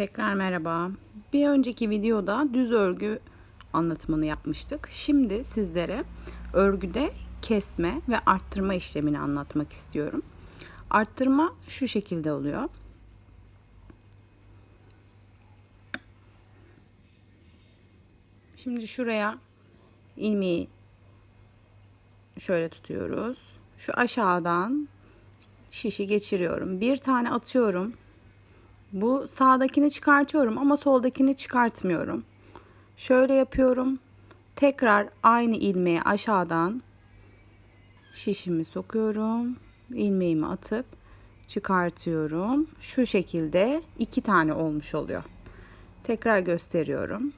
Tekrar merhaba. Bir önceki videoda düz örgü anlatımını yapmıştık. Şimdi sizlere örgüde kesme ve arttırma işlemini anlatmak istiyorum. Arttırma şu şekilde oluyor. Şimdi şuraya ilmeği şöyle tutuyoruz. Şu aşağıdan şişi geçiriyorum. Bir tane atıyorum. Bu sağdakini çıkartıyorum ama soldakini çıkartmıyorum. Şöyle yapıyorum. Tekrar aynı ilmeği aşağıdan şişimi sokuyorum. ilmeğimi atıp çıkartıyorum. Şu şekilde iki tane olmuş oluyor. Tekrar gösteriyorum.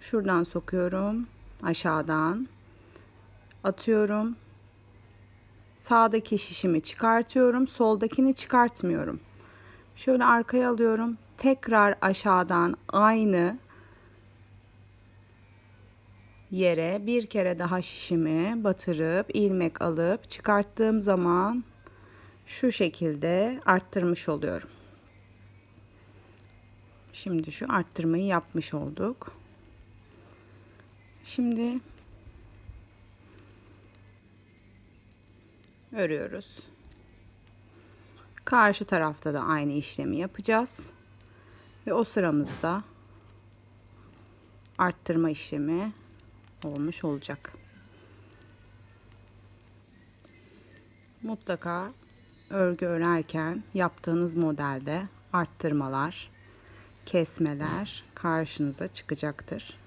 Şuradan sokuyorum. Aşağıdan atıyorum. Sağdaki şişimi çıkartıyorum. Soldakini çıkartmıyorum. Şöyle arkaya alıyorum. Tekrar aşağıdan aynı yere bir kere daha şişimi batırıp ilmek alıp çıkarttığım zaman şu şekilde arttırmış oluyorum. Şimdi şu arttırmayı yapmış olduk. Şimdi örüyoruz. Karşı tarafta da aynı işlemi yapacağız. Ve o sıramızda arttırma işlemi olmuş olacak. Mutlaka örgü örerken yaptığınız modelde arttırmalar, kesmeler karşınıza çıkacaktır.